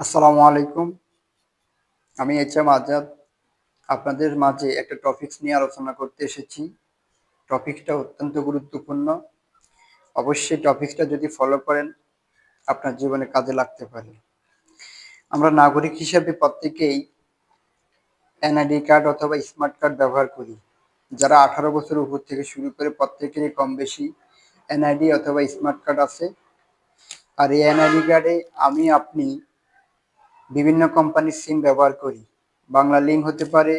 আসসালামু আলাইকুম। আমি এইচ এম আজাদ। আপনাদের মাঝে একটা টপিকস নিয়ে আলোচনা করতে এসেছি। টপিকটা অত্যন্ত গুরুত্বপূর্ণ। অবশ্যই টপিকসটা যদি ফলো করেন, আপনার জীবনে কাজে লাগতে পারে। আমরা নাগরিক হিসেবে প্রত্যেকেই এনআইডি কার্ড অথবা স্মার্ট কার্ড ব্যবহার করি। যারা আঠারো বছর উপর থেকে শুরু করে প্রত্যেকেরই কম বেশি এনআইডি অথবা স্মার্ট কার্ড আছে। আর এই এনআইডি কার্ডে আমি, আপনি বিভিন্ন কোম্পানির সিম ব্যবহার করি। বাংলা লিঙ্ক হতে পারে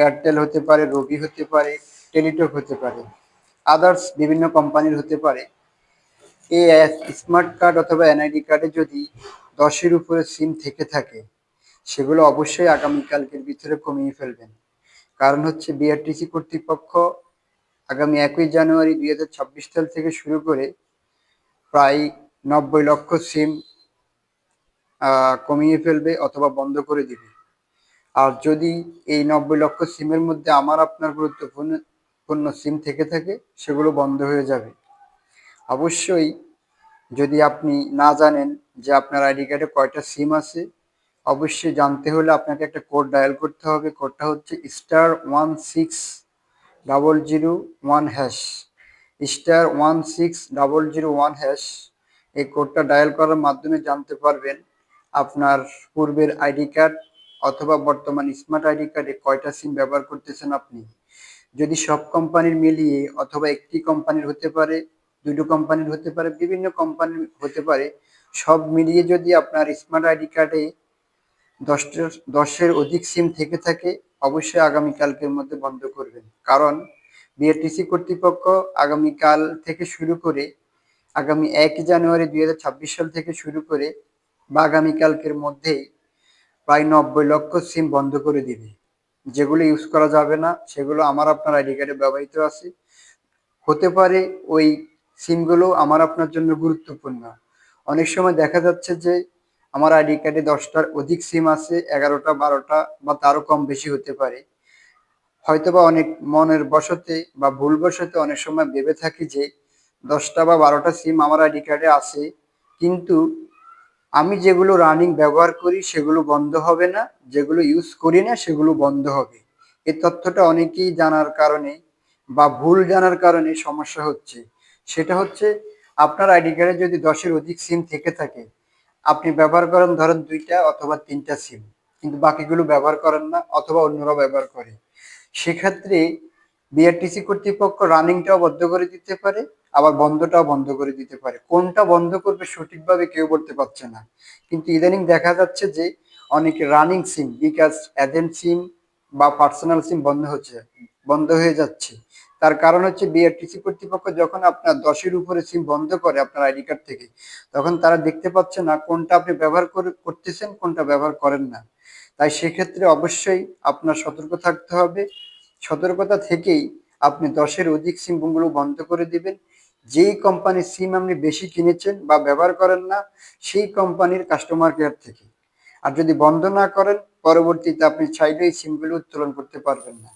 এয়ারটেল হতে পারে রবি হতে পারে টেলিটক হতে পারে আদার্স বিভিন্ন কোম্পানির হতে পারে। এই স্মার্ট কার্ড অথবা এনআইডি কার্ডে যদি দশের উপরে সিম থেকে থাকে, সেগুলো অবশ্যই আগামীকালকের ভিতরে কমিয়ে ফেলবেন। কারণ হচ্ছে বিআরটিসি কর্তৃপক্ষ আগামী একই জানুয়ারি দুই হাজার ছাব্বিশ সাল থেকে শুরু করে প্রায় নব্বই লক্ষ সিম কমিয়ে ফেলবে অথবা বন্ধ করে দিবে। আর যদি এই নব্বই লক্ষ সিমের মধ্যে আমার আপনার গুরুত্বপূর্ণ পূর্ণ সিম থেকে থাকে, সেগুলো বন্ধ হয়ে যাবে। অবশ্যই যদি আপনি না জানেন যে আপনার আইডি কার্ডে কয়টা সিম আছে, অবশ্যই জানতে হলে আপনাকে একটা কোড ডায়াল করতে হবে। কোডটা হচ্ছে star one six double zero one hash. Star one six double zero one hash. এই কোডটা ডায়াল করার মাধ্যমে জানতে পারবেন আপনার পূর্বের আইডি কার্ড অথবা বর্তমান স্মার্ট আইডি কার্ডে কয়টা সিম ব্যবহার করতেছেন আপনি? যদি সব কোম্পানির মিলিয়ে অথবা একটি কোম্পানির হতে পারে, দুটো কোম্পানির হতে পারে, বিভিন্ন কোম্পানির হতে পারে, সব মিলিয়ে যদি আপনার স্মার্ট আইডি কার্ডে দশটার দশের অধিক সিম থেকে থাকে, অবশ্যই আগামীকালকের মধ্যে বন্ধ করবেন। কারণ বিআরটিসি কর্তৃপক্ষ আগামীকাল থেকে শুরু করে, আগামী এক জানুয়ারি দুই হাজার ছাব্বিশ সাল থেকে শুরু করে বা আগামীকালকের মধ্যেই প্রায় নব্বই লক্ষ সিম বন্ধ করে দিবে। যেগুলো ইউজ করা যাবে না, সেগুলো আমার আপনার আইডি কার্ডে ব্যবহৃত আছে। হতে পারে ওই সিমগুলো আমার আপনার জন্য গুরুত্বপূর্ণ। অনেক সময় দেখা যাচ্ছে যে আমার আইডি কার্ডে দশটার অধিক সিম আছে, এগারোটা, বারোটা বা তারও কম বেশি হতে পারে। হয়তোবা অনেক মনের বসতে বা ভুল বসতে অনেক সময় ভেবে থাকি যে দশটা বা বারোটা সিম আমার আইডি কার্ডে আছে, কিন্তু আমি যেগুলো রানিং ব্যবহার করি, সেগুলো বন্ধ হবে না। যেগুলো ইউজ করি না, সেগুলো বন্ধ হবে। এই তথ্যটা অনেকেই জানার কারণে বা ভুল জানার কারণে সমস্যা হচ্ছে। সেটা হচ্ছে, আপনার আইডি কার্ডে যদি দশের অধিক সিম থেকে থাকে, আপনি ব্যবহার করেন ধরেন দুইটা অথবা তিনটা সিম কিন্তু বাকিগুলো ব্যবহার করেন না অথবা অন্যরা ব্যবহার করে। সেক্ষেত্রে বিআরটিসি কর্তৃপক্ষ রানিংটাও বন্ধ করে দিতে পারে। আবার বন্ধটাও বন্ধ করে দিতে পারে। কোনটা বন্ধ করবে সঠিকভাবে কেউ বলতে পারছে না। কিন্তু ইদানিং দেখা যাচ্ছে যে অনেক রানিং সিম বিকাশ এজেন্ট সিম বা পার্সোনাল সিম বন্ধ হচ্ছে, বন্ধ হয়ে যাচ্ছে। তার কারণ হচ্ছে বিআরটিসি কর্তৃপক্ষ যখন আপনার দশের উপরে সিম বন্ধ করে আপনার আইডি কার্ড থেকে, তখন তারা দেখতে পাচ্ছে না কোনটা আপনি ব্যবহার করতেছেন, কোনটা ব্যবহার করেন না। তাই সেক্ষেত্রে অবশ্যই আপনার সতর্ক থাকতে হবে। সতর্কতা থেকেই আপনি দশের অধিক সিমগুলো বন্ধ করে দিবেন। যেই কোম্পানির সিম আপনি বেশি কিনেছেন বা ব্যবহার করেন না, সেই কোম্পানির কাস্টমার কেয়ার থেকে। আর যদি বন্ধ না করেন, পরবর্তীতে আপনি চাইলে এই সিমগুলো উত্তোলন করতে পারবেন না।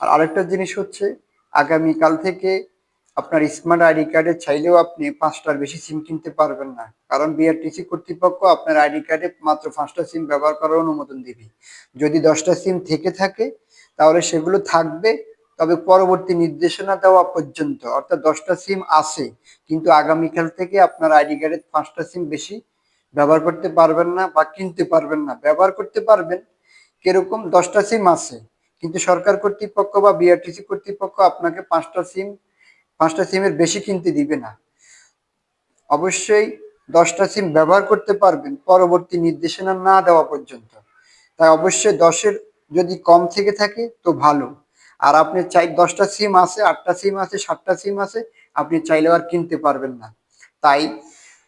আর আরেকটা জিনিস হচ্ছে, আগামীকাল থেকে আপনার স্মার্ট আইডি কার্ডে চাইলেও আপনি পাঁচটার বেশি সিম কিনতে পারবেন না। কারণ বিআরটিসি কর্তৃপক্ষ আপনার আইডি কার্ডে মাত্র পাঁচটা সিম ব্যবহার করার অনুমোদন দিবে। যদি দশটা সিম থেকে থাকে, তাহলে সেগুলো থাকবে তবে পরবর্তী নির্দেশনা দেওয়া পর্যন্ত, অর্থাৎ দশটা সিম আছে, কিন্তু আগামীকাল থেকে আপনার আইডি কার্ডের পাঁচটা সিম বেশি ব্যবহার করতে পারবেন না বা কিনতে পারবেন না। ব্যবহার করতে পারবেন, কীরকম দশটা সিম আছে, কিন্তু সরকার কর্তৃপক্ষ বা বিআরটিসি কর্তৃপক্ষ আপনাকে পাঁচটা সিম পাঁচটা সিমের বেশি কিনতে দিবে না। অবশ্যই দশটা সিম ব্যবহার করতে পারবেন পরবর্তী নির্দেশনা না দেওয়া পর্যন্ত। তাই অবশ্যই দশের যদি কম থেকে থাকে তো ভালো। আর আপনি চাই দশটা সিম আছে, আটটা সিম আছে, সাতটা সিম আছে, আপনি চাইলেও আর কিনতে পারবেন না। তাই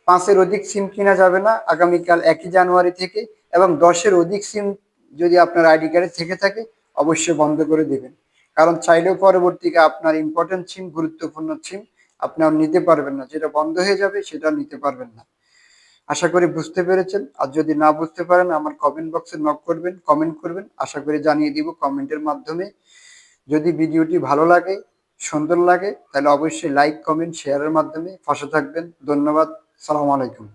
পাঁচের অধিক সিম কেনা যাবে না, আগামীকাল একই জানুয়ারি থেকে এবং দশের অধিক সিম যদি আপনার আইডি কার্ডে থেকে থাকে, অবশ্যই বন্ধ করে দেবেন। কারণ চাইলেও পরবর্তীকে আপনার ইম্পর্টেন্ট সিম গুরুত্বপূর্ণ সিম আপনি আর নিতে পারবেন না। যেটা বন্ধ হয়ে যাবে, সেটা নিতে পারবেন না। আশা করি বুঝতে পেরেছেন। আর যদি না বুঝতে পারেন, আমার কমেন্ট বক্সে নক করবেন কমেন্ট করবেন। আশা করি জানিয়ে দিব কমেন্টের মাধ্যমে। যদি ভিডিওটি ভালো লাগে, সুন্দর লাগে, তাহলে অবশ্যই লাইক কমেন্ট শেয়ারের মাধ্যমে পাশে থাকবেন। ধন্যবাদ। সালাম আলাইকুম।